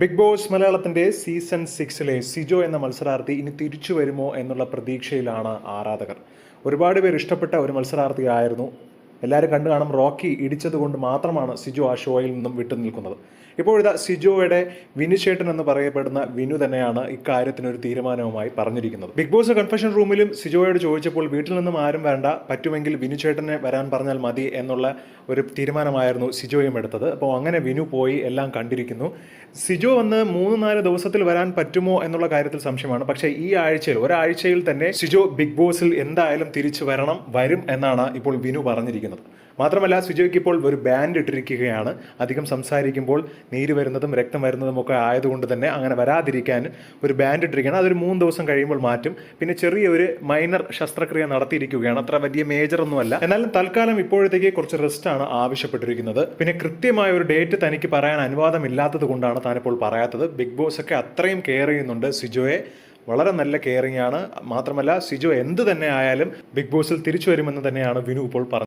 Big Boss മലയാളത്തിന്റെ season സിക്സിലെ സിജോ എന്ന മത്സരാർത്ഥി ഇനി തിരിച്ചു വരുമോ എന്നുള്ള പ്രതീക്ഷയിലാണ് ആരാധകർ. ഒരുപാട് പേർ ഇഷ്ടപ്പെട്ട ഒരു മത്സരാർത്ഥിയായിരുന്നു എല്ലാവരും കണ്ടു കാണും റോക്കി ഇടിച്ചത് കൊണ്ട് മാത്രമാണ് സിജു ആ ഷോയിൽ നിന്നും വിട്ടു നിൽക്കുന്നത്. ഇപ്പോഴിതാ സിജോയുടെ വിനുശേട്ടൻ എന്ന് പറയപ്പെടുന്ന വിനു തന്നെയാണ് ഇക്കാര്യത്തിനൊരു തീരുമാനവുമായി പറഞ്ഞിരിക്കുന്നത്. ബിഗ് ബോസ് കൺഫെഷൻ റൂമിലും സിജോയോട് ചോദിച്ചപ്പോൾ വീട്ടിൽ നിന്നും ആരും വേണ്ട പറ്റുമെങ്കിൽ വിനുചേട്ടനെ വരാൻ പറഞ്ഞാൽ മതി എന്നുള്ള ഒരു തീരുമാനമായിരുന്നു സിജോയും എടുത്തത്. അപ്പോൾ അങ്ങനെ വിനു പോയി എല്ലാം കണ്ടിരിക്കുന്നു. സിജോ വന്ന് മൂന്ന് നാല് ദിവസത്തിൽ വരാൻ പറ്റുമോ എന്നുള്ള കാര്യത്തിൽ സംശയമാണ്. പക്ഷേ ഈ ആഴ്ചയിൽ ഒരാഴ്ചയിൽ തന്നെ സിജോ ബിഗ് ബോസിൽ എന്തായാലും തിരിച്ചു വരണം വരും എന്നാണ് ഇപ്പോൾ വിനു പറഞ്ഞിരിക്കുന്നത്. മാത്രമല്ല സിജോയ്ക്ക് ഇപ്പോൾ ഒരു ബാൻഡ് ഇട്ടിരിക്കുകയാണ്. അധികം സംസാരിക്കുമ്പോൾ നീര് വരുന്നതും രക്തം വരുന്നതും ഒക്കെ ആയതുകൊണ്ട് തന്നെ അങ്ങനെ വരാതിരിക്കാൻ ഒരു ബാൻഡ് ഇട്ടിരിക്കുകയാണ്. അതൊരു മൂന്ന് ദിവസം കഴിയുമ്പോൾ മാറ്റും. പിന്നെ ചെറിയൊരു മൈനർ ശസ്ത്രക്രിയ നടത്തിയിരിക്കുകയാണ്. അത്ര വലിയ മേജർ ഒന്നുമല്ല. എന്നാലും തൽക്കാലം ഇപ്പോഴത്തേക്ക് കുറച്ച് റെസ്റ്റ് ആണ് ആവശ്യപ്പെട്ടിരിക്കുന്നത്. പിന്നെ കൃത്യമായ ഒരു ഡേറ്റ് തനിക്ക് പറയാൻ അനുവാദമില്ലാത്തത് കൊണ്ടാണ് താനിപ്പോൾ പറയാത്തത്. ബിഗ് ബോസ് ഒക്കെ അത്രയും കെയർ ചെയ്യുന്നുണ്ട് സിജോയെ. വളരെ നല്ല കെയറിംഗ് ആണ്. മാത്രമല്ല സിജോ എന്ത് തന്നെ ആയാലും ബിഗ് ബോസിൽ തിരിച്ചു വരുമെന്ന് തന്നെയാണ് വിനു ഇപ്പോൾ പറഞ്ഞത്.